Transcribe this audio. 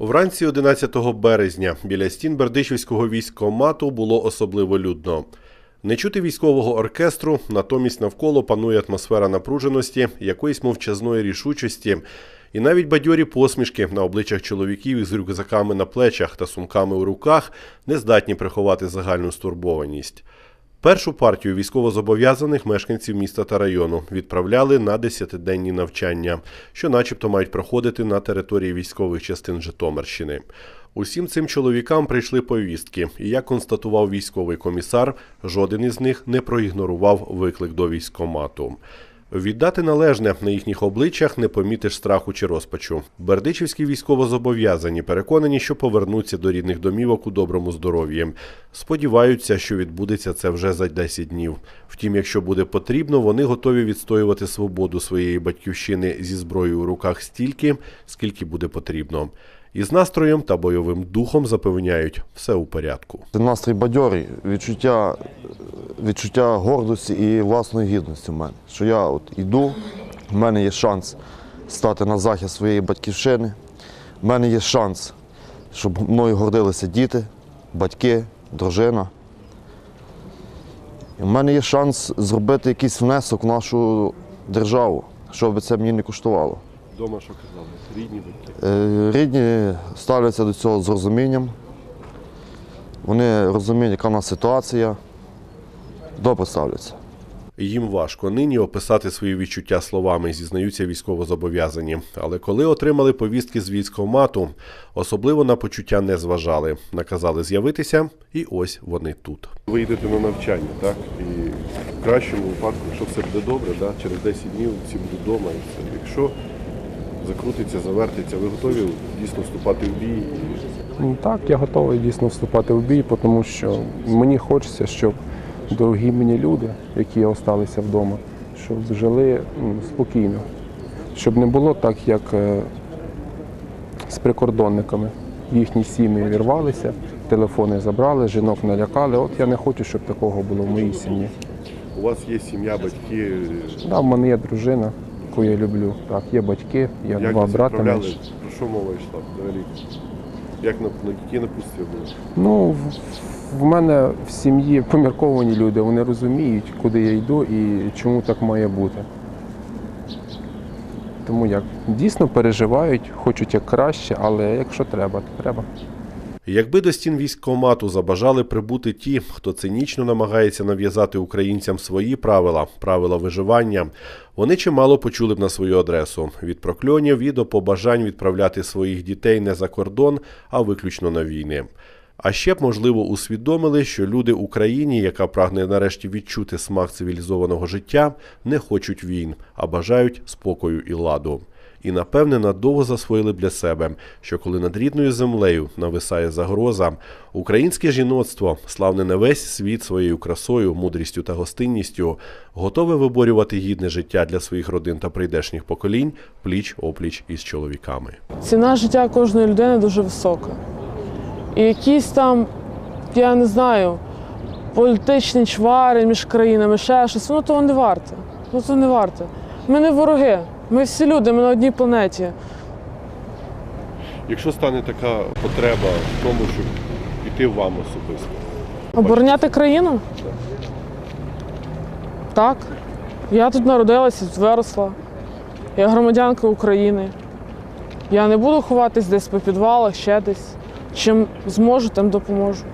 Вранці 11 березня біля стін Бердичівського військкомату було особливо людно. Не чути військового оркестру, натомість навколо панує атмосфера напруженості, якоїсь мовчазної рішучості, і навіть бадьорі посмішки на обличчях чоловіків із рюкзаками на плечах та сумками у руках не здатні приховати загальну стурбованість. Першу партію військовозобов'язаних мешканців міста та району відправляли на десятиденні навчання, що начебто мають проходити на території військових частин Житомирщини. Усім цим чоловікам прийшли повістки, і як констатував військовий комісар, жоден із них не проігнорував виклик до військкомату. Віддати належне на їхніх обличчях не помітиш страху чи розпачу. Бердичівські військовозобов'язані переконані, що повернуться до рідних домівок у доброму здоров'ї. Сподіваються, що відбудеться це вже за 10 днів. Втім, якщо буде потрібно, вони готові відстоювати свободу своєї батьківщини зі зброєю у руках стільки, скільки буде потрібно. Із настроєм та бойовим духом запевняють, все у порядку. Це Настрій бадьорий, відчуття, відчуття гордості і власної гідності в мене. Що я от іду, в мене є шанс стати на захист своєї батьківщини. В мене є шанс, щоб мною гордилися діти, батьки, дружина. В мене є шанс зробити якийсь внесок в нашу державу, що би це мені не коштувало. Дома що казали? Рідні батьки. Е, Рідні ставляться до цього з розумінням. Вони розуміють, яка в нас ситуація. Добре ставляться. Їм важко нині описати свої відчуття словами, зізнаються військовозобов'язані. Але коли отримали повістки з військкомату, особливо на почуття не зважали. Наказали з'явитися, і ось вони тут. Ви йдете на навчання, так? І в кращому випадку, якщо все буде добре, да? через 10 днів всі будуть вдома. І все. Якщо закрутиться, завертиться, ви готові дійсно вступати в бій? Ну, Так, я готовий дійсно вступати в бій, тому що мені хочеться, щоб дорогі мені люди, які залишилися вдома, щоб жили спокійно, щоб не було так, як е, з прикордонниками. Їхні сім'ї вірвалися, телефони забрали, жінок налякали. От я не хочу, щоб такого було в моїй сім'ї. У вас є сім'я, батьки. Да, в мене є дружина, яку я люблю. Так, є батьки, є Як два ви брата. відправляли? менш. Про що мова йшла взагалі? Як на, на які напутствия було? Ну, в- в мене в сім'ї помірковані люди, вони розуміють, куди я йду і чому так має бути. Тому як дійсно переживають, хочуть як краще, але якщо треба, то треба. Якби до стін військкомату забажали прибути ті, хто цинічно намагається нав'язати українцям свої правила, правила виживання, вони чимало почули б на свою адресу від прокльонів і до побажань відправляти своїх дітей не за кордон, а виключно на війни. А ще б, можливо, усвідомили, що люди Україні, яка прагне нарешті відчути смак цивілізованого життя, не хочуть війн, а бажають спокою і ладу. І напевне надовго засвоїли для себе, що коли над рідною землею нависає загроза, українське жіноцтво, славне на весь світ своєю красою, мудрістю та гостинністю, готове виборювати гідне життя для своїх родин та прийдешніх поколінь пліч опліч із чоловіками. ціна життя кожної людини дуже висока. І якісь там, я не знаю, політичні чвари між країнами, ще щось, воно того не варте. Воно того не варте. Ми не вороги, ми всі люди, ми на одній планеті. Якщо стане така потреба в тому, щоб піти вам особисто, Обороняти країну? Так. Я тут народилася, тут виросла. Я громадянка України. Я не буду ховатись десь по підвалах, ще десь. Чим зможу, тим допоможу.